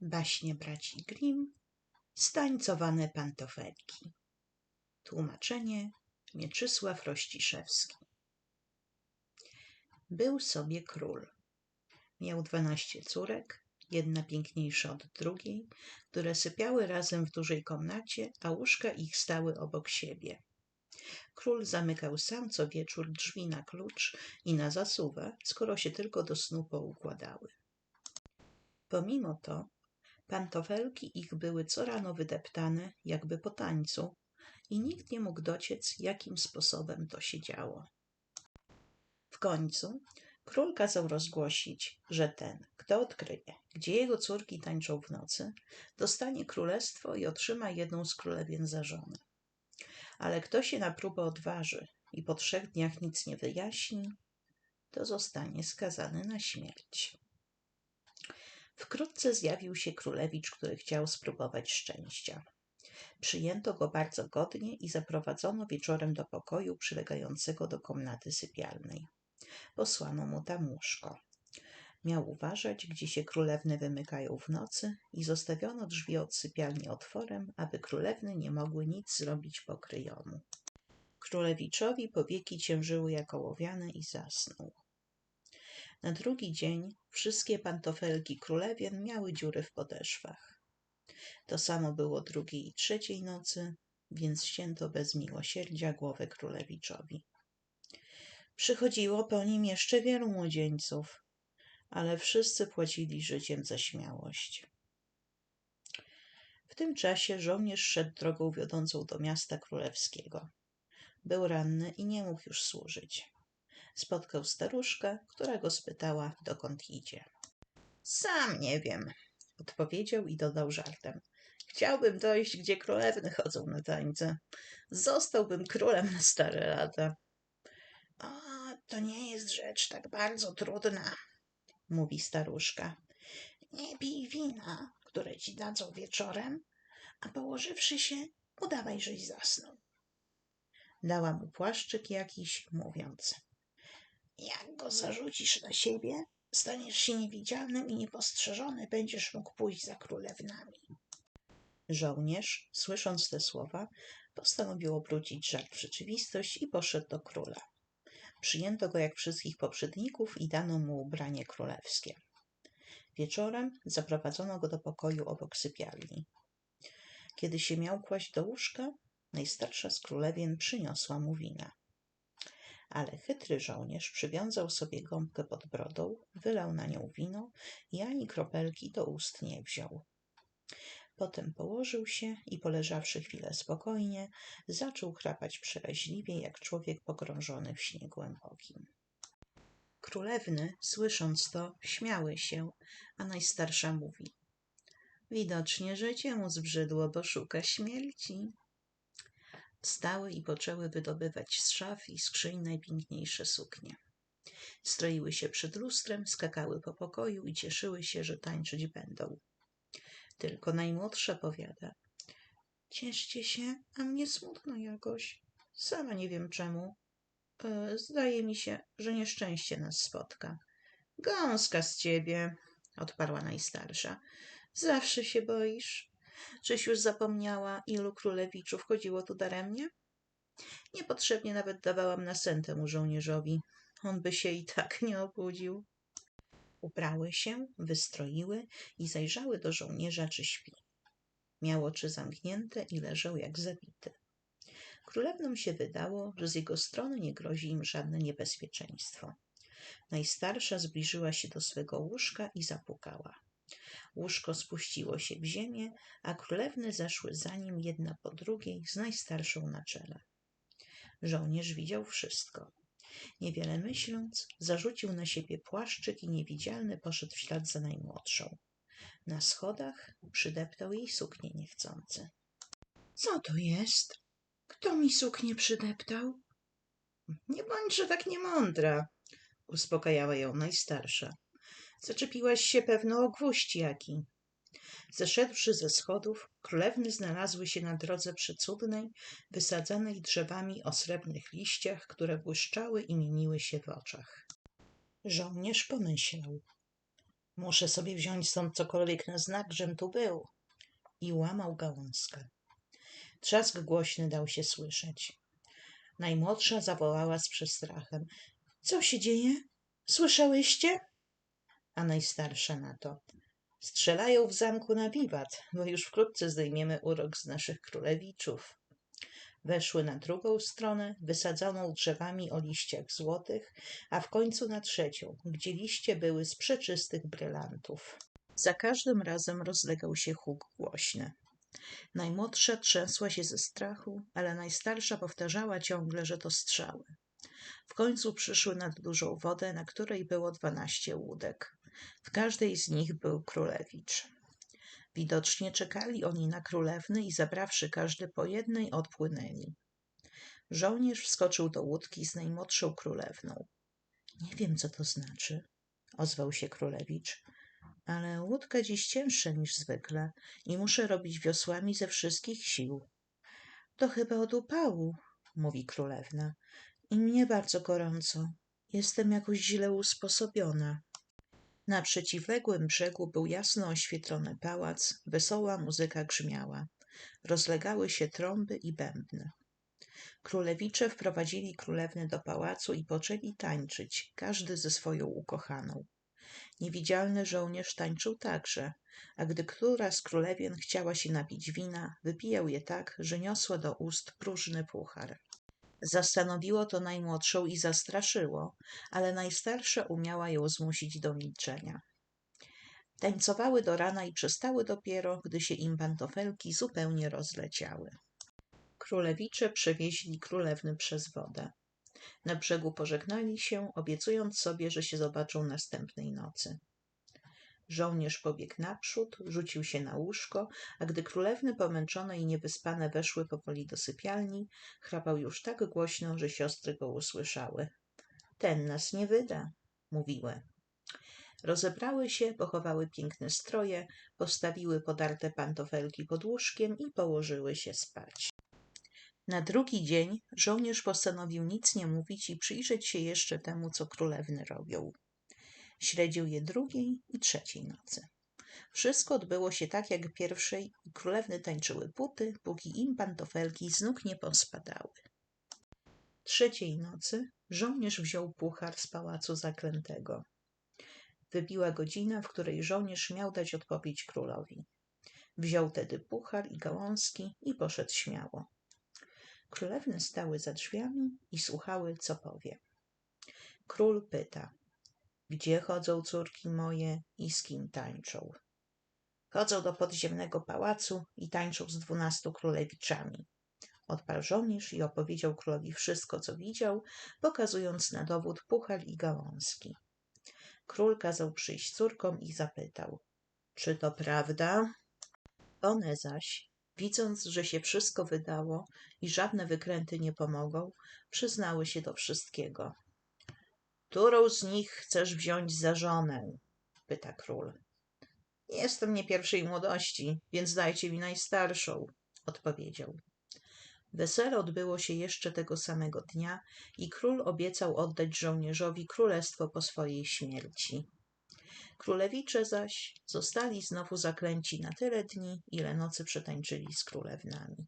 Baśnie braci Grimm Stańcowane pantofelki Tłumaczenie Mieczysław Rościszewski Był sobie król. Miał dwanaście córek, jedna piękniejsza od drugiej, które sypiały razem w dużej komnacie, a łóżka ich stały obok siebie. Król zamykał sam co wieczór drzwi na klucz i na zasuwę, skoro się tylko do snu poukładały. Pomimo to pantofelki ich były co rano wydeptane, jakby po tańcu, i nikt nie mógł dociec, jakim sposobem to się działo. W końcu król kazał rozgłosić, że ten, kto odkryje, gdzie jego córki tańczą w nocy, dostanie królestwo i otrzyma jedną z królewien za żonę. Ale kto się na próbę odważy i po trzech dniach nic nie wyjaśni, to zostanie skazany na śmierć. Wkrótce zjawił się królewicz, który chciał spróbować szczęścia. Przyjęto go bardzo godnie i zaprowadzono wieczorem do pokoju przylegającego do komnaty sypialnej. Posłano mu tam łóżko. Miał uważać, gdzie się królewny wymykają w nocy i zostawiono drzwi od sypialni otworem, aby królewny nie mogły nic zrobić po kryjomu. Królewiczowi powieki ciężyły jak ołowiane i zasnął. Na drugi dzień wszystkie pantofelki królewien miały dziury w podeszwach. To samo było drugiej i trzeciej nocy, więc ścięto bez miłosierdzia głowę królewiczowi. Przychodziło po nim jeszcze wielu młodzieńców, ale wszyscy płacili życiem za śmiałość. W tym czasie żołnierz szedł drogą wiodącą do miasta królewskiego. Był ranny i nie mógł już służyć. Spotkał staruszkę, która go spytała, dokąd idzie. Sam nie wiem, odpowiedział i dodał żartem. Chciałbym dojść, gdzie królewny chodzą na tańce. Zostałbym królem na stare lata. O, to nie jest rzecz tak bardzo trudna, mówi staruszka. Nie pij wina, które ci dadzą wieczorem, a położywszy się, udawaj, żeś zasnął. Dała mu płaszczyk jakiś, mówiąc. Jak go zarzucisz na siebie, staniesz się niewidzialnym i niepostrzeżony będziesz mógł pójść za królewnami. Żołnierz, słysząc te słowa, postanowił obrócić żart w rzeczywistość i poszedł do króla. Przyjęto go jak wszystkich poprzedników i dano mu ubranie królewskie. Wieczorem zaprowadzono go do pokoju obok sypialni. Kiedy się miał kłaść do łóżka, najstarsza z królewien przyniosła mu wina. Ale chytry żołnierz przywiązał sobie gąbkę pod brodą, wylał na nią wino i ani kropelki do ust nie wziął. Potem położył się i poleżawszy chwilę spokojnie, zaczął chrapać przeraźliwie, jak człowiek pogrążony w śnie głębokim. Królewny, słysząc to, śmiały się, a najstarsza mówi – Widocznie życie mu zbrzydło, bo szuka śmierci. Wstały i poczęły wydobywać z szaf i skrzyń najpiękniejsze suknie. Stroiły się przed lustrem, skakały po pokoju i cieszyły się, że tańczyć będą. Tylko najmłodsza powiada. Cieszcie się, a mnie smutno jakoś. Sama nie wiem czemu. E, zdaje mi się, że nieszczęście nas spotka. Gąska z ciebie, odparła najstarsza. Zawsze się boisz. Czyś już zapomniała, ilu królewiczów chodziło tu daremnie? Niepotrzebnie nawet dawałam na sen temu żołnierzowi. On by się i tak nie obudził. Ubrały się, wystroiły i zajrzały do żołnierza, czy śpi. Miał oczy zamknięte i leżał jak zabity. Królewnom się wydało, że z jego strony nie grozi im żadne niebezpieczeństwo. Najstarsza zbliżyła się do swego łóżka i zapukała. Łóżko spuściło się w ziemię, a królewny zeszły za nim jedna po drugiej z najstarszą na czele. Żołnierz widział wszystko. Niewiele myśląc, zarzucił na siebie płaszczyk i niewidzialny poszedł w ślad za najmłodszą. Na schodach przydeptał jej suknię niechcący. Co to jest? Kto mi suknię przydeptał? Nie bądźże tak niemądra, uspokajała ją najstarsza. Zaczepiłaś się pewno o gwóźdź jaki. Zeszedłszy ze schodów, królewny znalazły się na drodze przycudnej, wysadzanej drzewami o srebrnych liściach, które błyszczały i mieniły się w oczach. Żołnierz pomyślał. Muszę sobie wziąć stąd cokolwiek na znak, żem tu był. I łamał gałązkę. Trzask głośny dał się słyszeć. Najmłodsza zawołała z przestrachem. Co się dzieje? Słyszałyście? A najstarsza na to. Strzelają w zamku na wiwat, bo już wkrótce zdejmiemy urok z naszych królewiczów. Weszły na drugą stronę, wysadzoną drzewami o liściach złotych, a w końcu na trzecią, gdzie liście były z przeczystych brylantów. Za każdym razem rozlegał się huk głośny. Najmłodsza trzęsła się ze strachu, ale najstarsza powtarzała ciągle, że to strzały. W końcu przyszły nad dużą wodę, na której było dwanaście łódek. W każdej z nich był królewicz. Widocznie czekali oni na królewny i zabrawszy każdy po jednej, odpłynęli. Żołnierz wskoczył do łódki z najmłodszą królewną. Nie wiem, co to znaczy, ozwał się królewicz, ale łódka dziś cięższa niż zwykle i muszę robić wiosłami ze wszystkich sił. To chyba od upału, mówi królewna, i mnie bardzo gorąco. Jestem jakoś źle usposobiona. Na przeciwległym brzegu był jasno oświetlony pałac, wesoła muzyka grzmiała. Rozlegały się trąby i bębny. Królewicze wprowadzili królewnę do pałacu i poczęli tańczyć, każdy ze swoją ukochaną. Niewidzialny żołnierz tańczył także, a gdy która z królewien chciała się napić wina, wypijał je tak, że niosła do ust próżny puchar. Zastanowiło to najmłodszą i zastraszyło, ale najstarsza umiała ją zmusić do milczenia. Tańcowały do rana i przestały dopiero, gdy się im pantofelki zupełnie rozleciały. Królewicze przewieźli królewny przez wodę. Na brzegu pożegnali się, obiecując sobie, że się zobaczą następnej nocy. Żołnierz pobiegł naprzód, rzucił się na łóżko, a gdy królewny pomęczone i niewyspane weszły powoli do sypialni, chrapał już tak głośno, że siostry go usłyszały. Ten nas nie wyda, mówiły. Rozebrały się, pochowały piękne stroje, postawiły podarte pantofelki pod łóżkiem i położyły się spać. Na drugi dzień żołnierz postanowił nic nie mówić i przyjrzeć się jeszcze temu, co królewny robią. Śledził je drugiej i trzeciej nocy. Wszystko odbyło się tak jak pierwszej i królewny tańczyły buty, póki im pantofelki z nóg nie pospadały. Trzeciej nocy żołnierz wziął puchar z pałacu zaklętego. Wybiła godzina, w której żołnierz miał dać odpowiedź królowi. Wziął tedy puchar i gałązki i poszedł śmiało. Królewny stały za drzwiami i słuchały, co powie. Król pyta, gdzie chodzą córki moje i z kim tańczą? Chodzą do podziemnego pałacu i tańczą z dwunastu królewiczami. Odparł żołnierz i opowiedział królowi wszystko, co widział, pokazując na dowód puchar i gałązki. Król kazał przyjść córkom i zapytał, czy to prawda? One zaś, widząc, że się wszystko wydało i żadne wykręty nie pomogą, przyznały się do wszystkiego. Którą z nich chcesz wziąć za żonę? pyta król. Jestem nie pierwszej młodości, więc dajcie mi najstarszą, odpowiedział. Wesele odbyło się jeszcze tego samego dnia i król obiecał oddać żołnierzowi królestwo po swojej śmierci. Królewicze zaś zostali znowu zaklęci na tyle dni, ile nocy przetańczyli z królewnami.